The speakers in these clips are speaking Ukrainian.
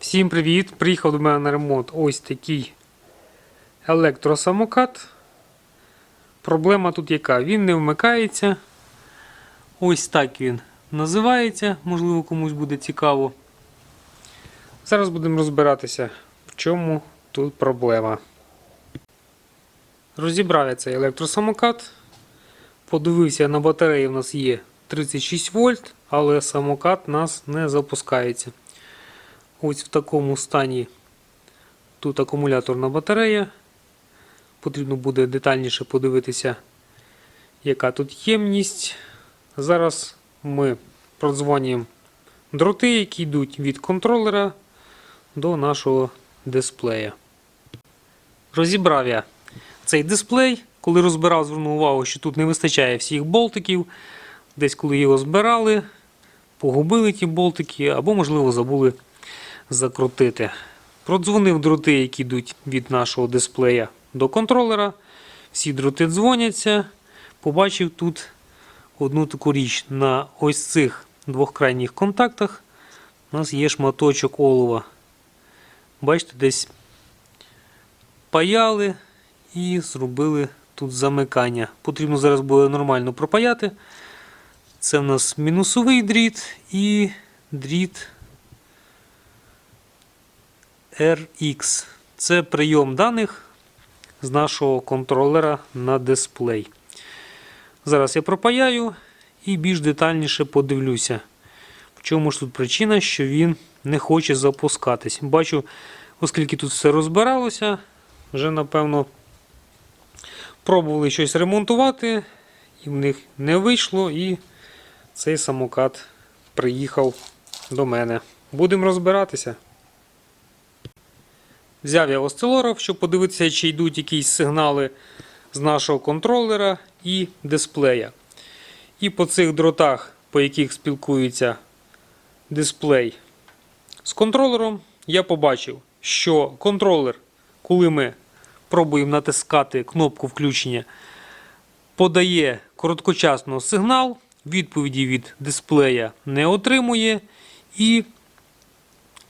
Всім привіт! Приїхав до мене на ремонт ось такий електросамокат. Проблема тут яка? Він не вмикається. Ось так він називається, можливо, комусь буде цікаво. Зараз будемо розбиратися, в чому тут проблема. Розібрав я цей електросамокат. Подивився, на батареї в нас є 36 вольт, але самокат у нас не запускається. Ось в такому стані тут акумуляторна батарея. Потрібно буде детальніше подивитися, яка тут ємність. Зараз ми продзвонюємо дроти, які йдуть від контролера до нашого дисплея. Розібрав я цей дисплей. Коли розбирав, звернув увагу, що тут не вистачає всіх болтиків. Десь коли його збирали, погубили ті болтики, або, можливо, забули закрутити. Продзвонив дроти, які йдуть від нашого дисплея до контролера. Всі дроти дзвоняться. Побачив тут одну таку річ. На ось цих двох крайніх контактах у нас є шматочок олова. Бачите, десь паяли і зробили тут замикання. Потрібно зараз буде нормально пропаяти. Це в нас мінусовий дріт і дріт RX. Це прийом даних з нашого контролера на дисплей. Зараз я пропаяю і більш детальніше подивлюся. В чому ж тут причина, що він не хоче запускатись. Бачу, оскільки тут все розбиралося, вже напевно пробували щось ремонтувати, і в них не вийшло, і цей самокат приїхав до мене. Будемо розбиратися. Взяв я осцилограф, щоб подивитися, чи йдуть якісь сигнали з нашого контролера і дисплея. І по цих дротах, по яких спілкується дисплей з контролером, я побачив, що контролер, коли ми пробуємо натискати кнопку включення, подає короткочасно сигнал, відповіді від дисплея не отримує і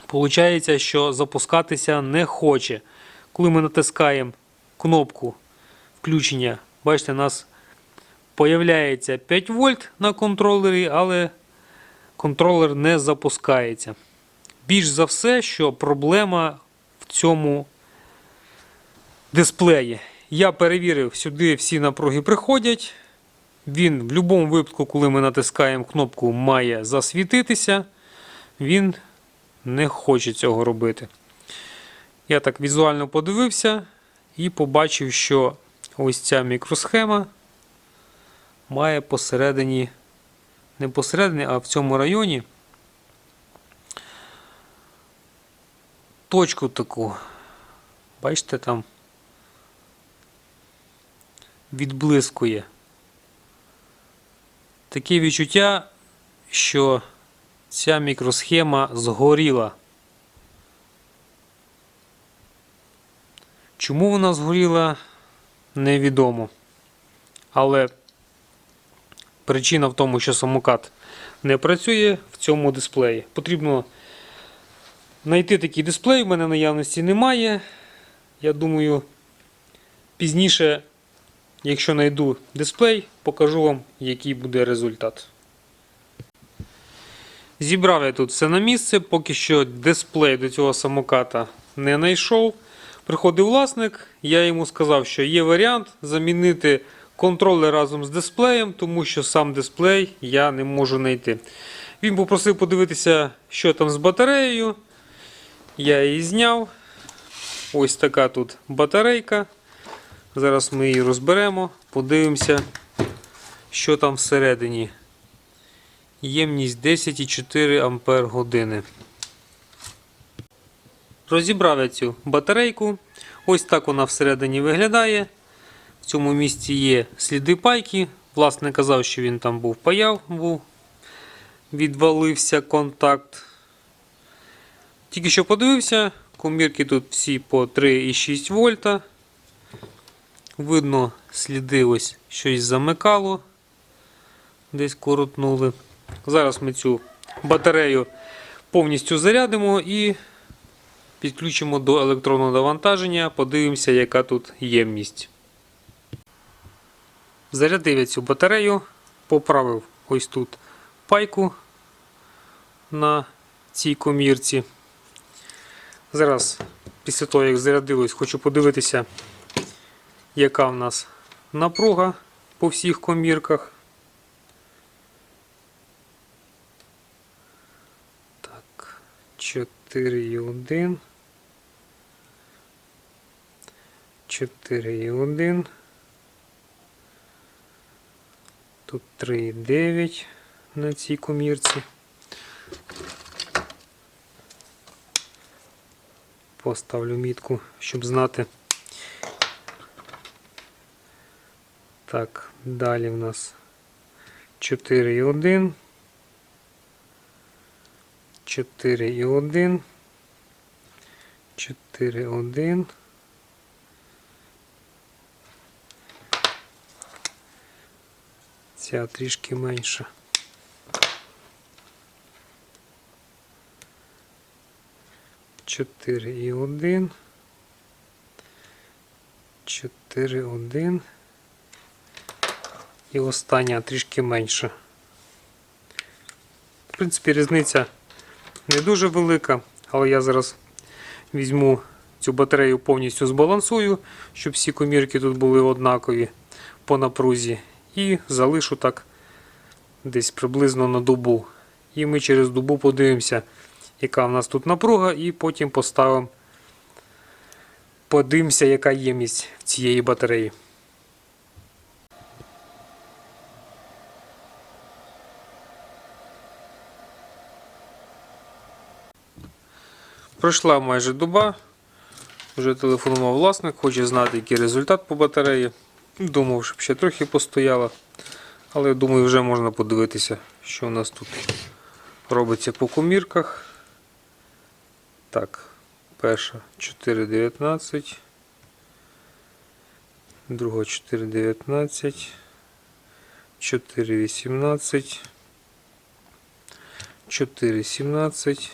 Получається, що запускатися не хоче. Коли ми натискаємо кнопку включення, бачите, у нас появляється 5 вольт на контролері, але контролер не запускається. Більш за все, що проблема в цьому дисплеї. Я перевірив, сюди всі напруги приходять. Він в будь-якому випадку, коли ми натискаємо кнопку, має засвітитися. Він не хоче цього робити. Я так візуально подивився і побачив, що ось ця мікросхема має посередині, не посередині, а в цьому районі точку таку. Бачите, там відблискує. Таке відчуття, що ця мікросхема згоріла. Чому вона згоріла, невідомо. Але причина в тому, що самокат не працює в цьому дисплеї. Потрібно знайти такий дисплей, в мене наявності немає. Я думаю, пізніше, якщо знайду дисплей, покажу вам, який буде результат. Зібрав я тут все на місце, поки що дисплей до цього самоката не знайшов. Приходив власник, я йому сказав, що є варіант замінити контролер разом з дисплеєм, тому що сам дисплей я не можу знайти. Він попросив подивитися, що там з батареєю. Я її зняв. Ось така тут батарейка. Зараз ми її розберемо, подивимося, що там всередині. Ємність 10,4 Ампер години. Розібрав я цю батарейку. Ось так вона всередині виглядає. В цьому місці є сліди пайки. Власне казав, що він там був паяв, був. відвалився контакт. Тільки що подивився, комірки тут всі по 3,6 вольта. Видно, сліди ось щось замикало. Десь коротнули. Зараз ми цю батарею повністю зарядимо і підключимо до електронного навантаження, подивимося, яка тут ємність. Зарядив я цю батарею, поправив ось тут пайку на цій комірці. Зараз, після того, як зарядилось, хочу подивитися, яка в нас напруга по всіх комірках. Так, 4,1. 4,1. Тут 3,9 на цій комірці. Поставлю мітку, щоб знати. Так, далі в нас 4,1. 4,1. 4,1. Ця трішки менша. Чотири і один. Чотири один. І остання трішки менша. В принципі, різниця не дуже велика, але я зараз візьму цю батарею повністю збалансую, щоб всі комірки тут були однакові по напрузі. І залишу так десь приблизно на добу. І ми через добу подивимося, яка в нас тут напруга, і потім поставимо, подивимося, яка ємність цієї батареї. Пройшла майже доба. Вже телефонував власник, хоче знати, який результат по батареї. Думав, щоб ще трохи постояла. Але думаю, вже можна подивитися, що у нас тут робиться по комірках. Так, перша 4,19. Друга 4,19. 4,18. 4,17.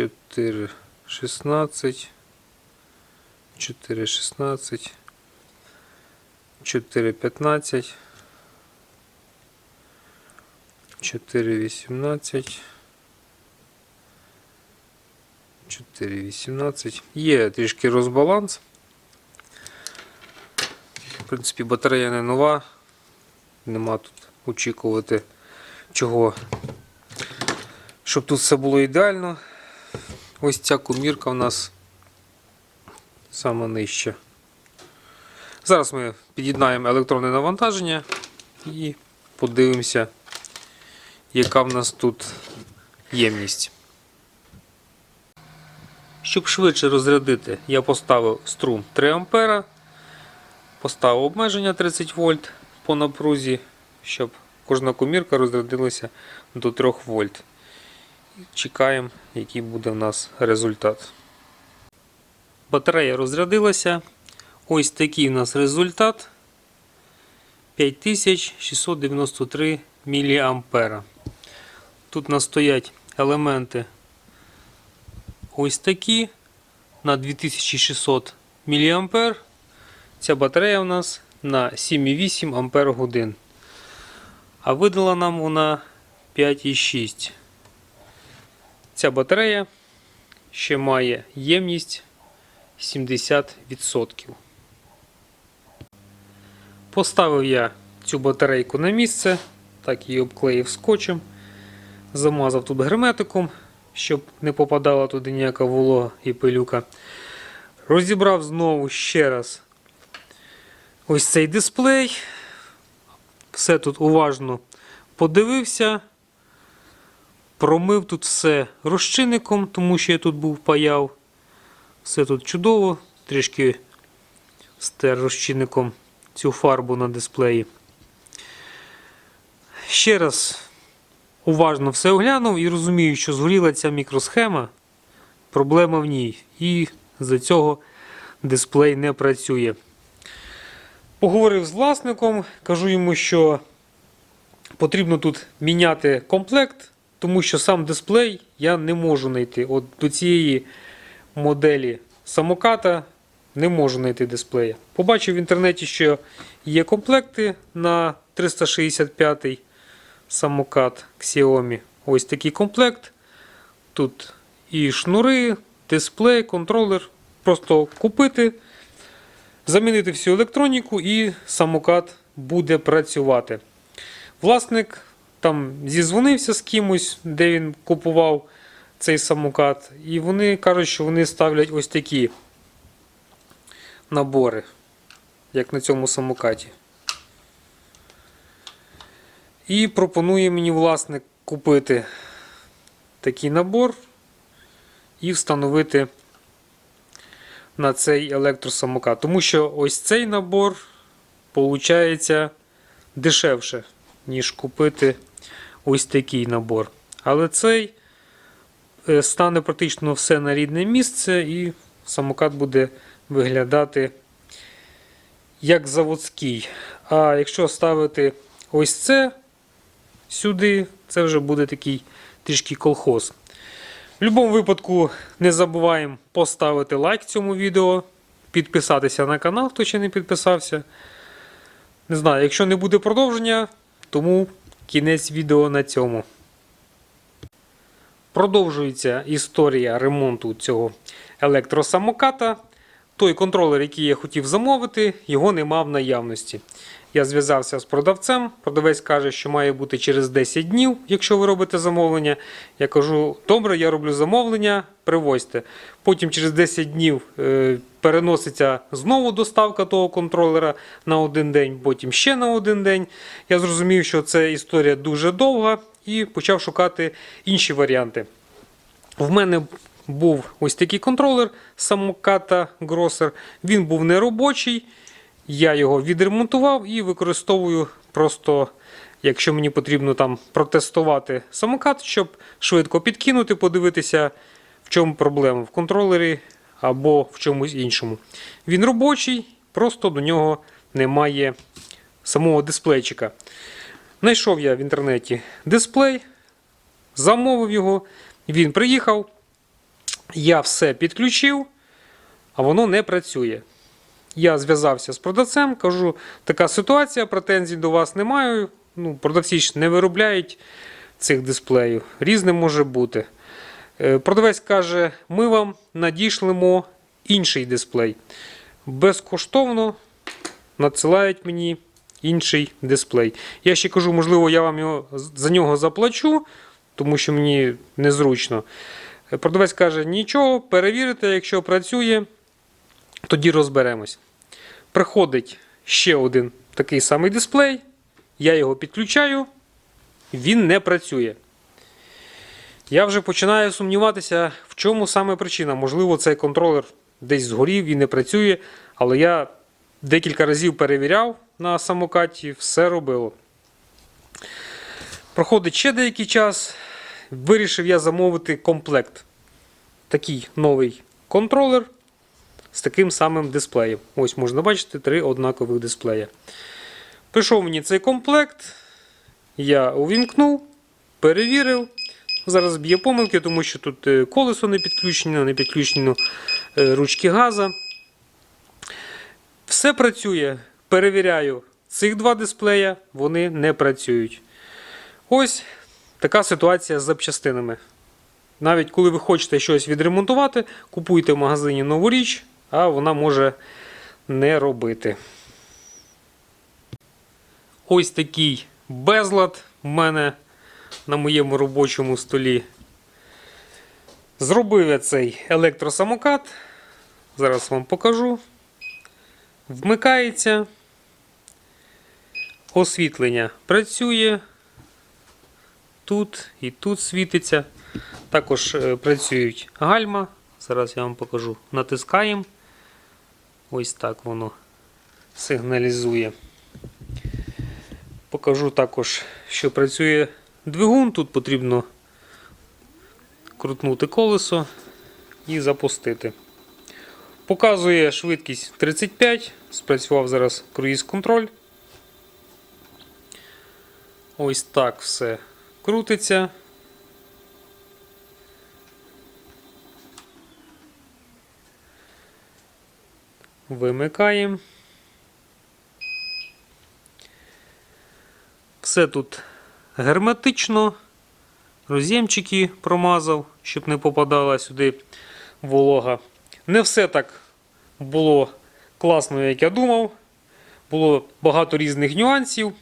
4,16. 4,16, 4,15, 4,18, 4,18. Є трішки розбаланс. В принципі, батарея не нова. Нема тут очікувати чого. Щоб тут все було ідеально. Ось ця комірка в нас саме нижче. Зараз ми під'єднаємо електронне навантаження і подивимося, яка в нас тут ємність. Щоб швидше розрядити, я поставив струм 3 А, поставив обмеження 30 вольт по напрузі, щоб кожна комірка розрядилася до 3 вольт. Чекаємо, який буде в нас результат. Батарея розрядилася. Ось такий у нас результат 5693 мА. Тут у нас стоять елементи ось такі на 2600 мА. Ця батарея у нас на 7,8 Ампер годин. А видала нам вона 5,6. Ця батарея ще має ємність 70%. Поставив я цю батарейку на місце, так її обклеїв скотчем, замазав тут герметиком, щоб не попадала туди ніяка волога і пилюка. Розібрав знову ще раз ось цей дисплей. Все тут уважно подивився. Промив тут все розчинником, тому що я тут був паяв. Все тут чудово, трішки стер розчинником цю фарбу на дисплеї. Ще раз уважно все оглянув і розумію, що згоріла ця мікросхема, проблема в ній. І за цього дисплей не працює. Поговорив з власником, кажу йому, що потрібно тут міняти комплект тому що сам дисплей я не можу знайти. От до цієї моделі самоката не можу знайти дисплея. Побачив в інтернеті, що є комплекти на 365 самокат Xiaomi. Ось такий комплект. Тут і шнури, дисплей, контролер. Просто купити, замінити всю електроніку і самокат буде працювати. Власник там зізвонився з кимось, де він купував цей самокат, і вони кажуть, що вони ставлять ось такі набори, як на цьому самокаті. І пропонує мені власник купити такий набор і встановити на цей електросамокат. Тому що ось цей набор виходить дешевше, ніж купити ось такий набор. Але цей е, стане практично все на рідне місце, і самокат буде виглядати як заводський. А якщо ставити ось це сюди, це вже буде такий трішки колхоз. В будь-якому випадку не забуваємо поставити лайк цьому відео, підписатися на канал, хто ще не підписався. Не знаю, якщо не буде продовження, тому кінець відео на цьому. Продовжується історія ремонту цього електросамоката. Той контролер, який я хотів замовити, його нема в наявності. Я зв'язався з продавцем. Продавець каже, що має бути через 10 днів, якщо ви робите замовлення. Я кажу, добре, я роблю замовлення, привозьте. Потім через 10 днів е, переноситься знову доставка того контролера на один день, потім ще на один день. Я зрозумів, що це історія дуже довга і почав шукати інші варіанти. В мене був ось такий контролер самоката Grosser. Він був неробочий. Я його відремонтував і використовую просто, якщо мені потрібно там протестувати самокат, щоб швидко підкинути, подивитися, в чому проблема в контролері або в чомусь іншому. Він робочий, просто до нього немає самого дисплейчика. Знайшов я в інтернеті дисплей, замовив його, він приїхав. Я все підключив, а воно не працює. Я зв'язався з продавцем, кажу, така ситуація, претензій до вас немає. Ну, продавці ж не виробляють цих дисплеїв. Різне може бути. Е, Продавець каже, ми вам надішлемо інший дисплей. Безкоштовно надсилають мені інший дисплей. Я ще кажу, можливо, я вам його, за нього заплачу, тому що мені незручно. Е, Продавець каже, нічого, перевірите, якщо працює, тоді розберемось. Приходить ще один такий самий дисплей. Я його підключаю, він не працює. Я вже починаю сумніватися, в чому саме причина. Можливо, цей контролер десь згорів і не працює, але я декілька разів перевіряв на самокаті, все робило. Проходить ще деякий час. Вирішив я замовити комплект. Такий новий контролер з таким самим дисплеєм. Ось можна бачити три однакових дисплея. Прийшов мені цей комплект. Я увімкнув, перевірив. Зараз б'є помилки, тому що тут е, колесо не підключено, не підключено е, ручки газа. Все працює. Перевіряю цих два дисплея, вони не працюють. Ось така ситуація з запчастинами. Навіть коли ви хочете щось відремонтувати, купуйте в магазині нову річ, а вона може не робити. Ось такий безлад в мене на моєму робочому столі. Зробив я цей електросамокат. Зараз вам покажу. Вмикається. Освітлення працює. Тут і тут світиться. Також е, працюють гальма. Зараз я вам покажу. Натискаємо. Ось так воно сигналізує. Покажу також, що працює двигун. Тут потрібно крутнути колесо і запустити. Показує швидкість 35, спрацював зараз круїз контроль. Ось так все крутиться. Вимикаємо. Все тут герметично. Роз'ємчики промазав, щоб не попадала сюди волога. Не все так було класно, як я думав. Було багато різних нюансів.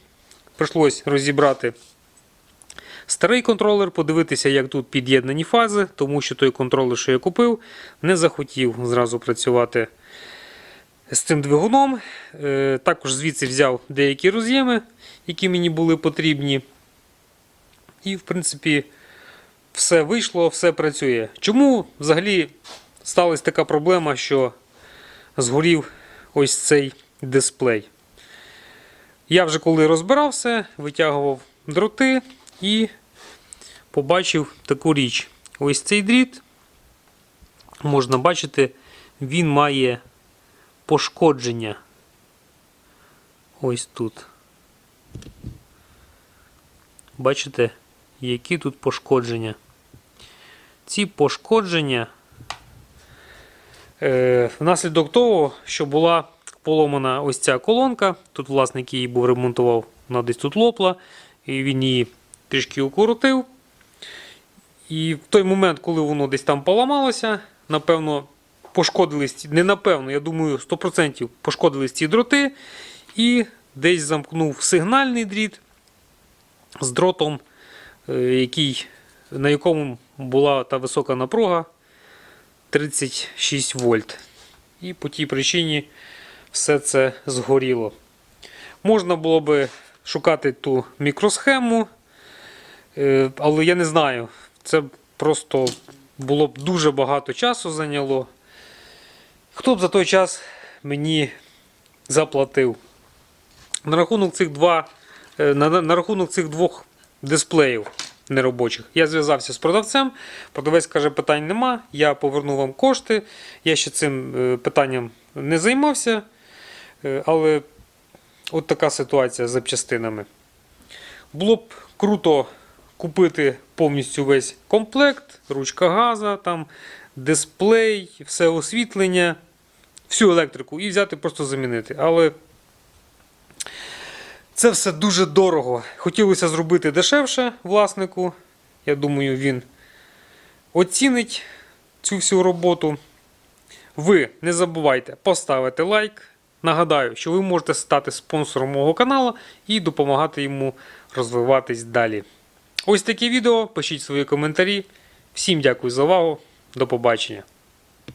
Прийшлось розібрати старий контролер, подивитися, як тут під'єднані фази, тому що той контролер, що я купив, не захотів зразу працювати з цим двигуном. Е, Також звідси взяв деякі роз'єми, які мені були потрібні. І, в принципі, все вийшло, все працює. Чому взагалі сталася така проблема, що згорів ось цей дисплей? Я вже коли розбирав все, витягував дроти і побачив таку річ. Ось цей дріт, можна бачити, він має пошкодження. Ось тут. Бачите, які тут пошкодження. Ці пошкодження е, внаслідок того, що була поломана ось ця колонка. Тут власник її був ремонтував, вона десь тут лопла, і він її трішки укоротив. І в той момент, коли воно десь там поламалося, напевно, пошкодились, не напевно, я думаю, 100% пошкодились ці дроти, і десь замкнув сигнальний дріт з дротом, е, який, на якому була та висока напруга 36 вольт. І по тій причині все це згоріло. Можна було би шукати ту мікросхему, е, але я не знаю. Це просто було б дуже багато часу зайняло. Хто б за той час мені заплатив? На рахунок цих два, е, на, на- рахунок цих двох дисплеїв неробочих. Я зв'язався з продавцем. Продавець каже, питань нема. Я поверну вам кошти. Я ще цим е, питанням не займався. Е, Але от така ситуація з запчастинами. Було б круто купити повністю весь комплект, ручка газа, там, дисплей, все освітлення, всю електрику і взяти просто замінити. Але це все дуже дорого. Хотілося зробити дешевше власнику. Я думаю, він оцінить цю всю роботу. Ви не забувайте поставити лайк. Нагадаю, що ви можете стати спонсором мого каналу і допомагати йому розвиватись далі. Ось таке відео. Пишіть свої коментарі. Всім дякую за увагу. До побачення.